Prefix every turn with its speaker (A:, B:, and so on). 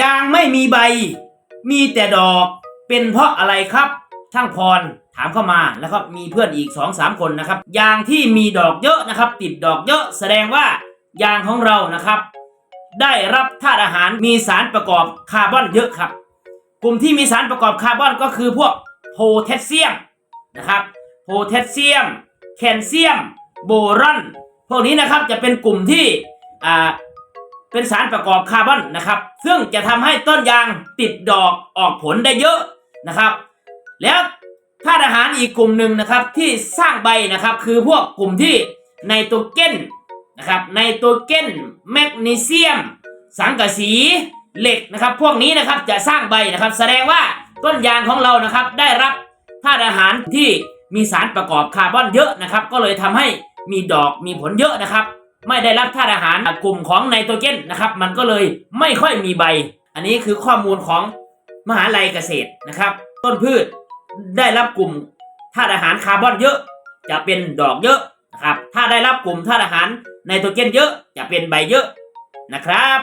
A: ยางไม่มีใบ มีแต่ดอกเป็นเพราะอะไรครับช่างพรถามเข้ามาแล้วก็มีเพื่อนอีก2อสามคนนะครับยางที่มีดอกเยอะนะครับ ติดดอกเยอะแสดงว่ายางของเรานะครับ ได้รับธาตุอาหารมีสารประกอบคาร์บอนเยอะครับ กลุ่มที่มีสารประกอบคาร์บอนก็คือพวกโพแทสเซียมนะครับโพแทสเซียม แคลเซียม โบรอน พวกนี้นะครับจะเป็นกลุ่มที่อ่า เป็นสารประกอบคาร์บอนนะครับ ซึ่งจะทำให้ต้นยางติดดอกออกผลได้เยอะนะครับ แล้วธาตุอาหารอีกกลุ่มหนึ่งนะครับที่สร้างใบนะครับคือพวกกลุ่มที่ไนโตรเจนนะครับไนโตรเจนแมกนีเซียม สังกะสีเหล็กนะครับ พวกนี้นะครับจะสร้างใบนะครับ แสดงว่าต้นยางของเรานะครับได้รับธาตุอาหารที่มีสารประกอบคาร์บอนเยอะนะครับ ก็เลยทำให้มีดอกมีผลเยอะนะครับ ไม่ได้รับธาตุอาหารกลุ่มของไนโตรเจนนะครับ มันก็เลยไม่ค่อยมีใบ อันนี้คือข้อมูลของมหาลัยเกษตรนะครับ ต้นพืชได้รับกลุ่มธาตุอาหารคาร์บอนเยอะ จะเป็นดอกเยอะนะครับ ถ้าได้รับกลุ่มธาตุอาหารไนโตรเจนเยอะ จะเป็นใบเยอะนะครับ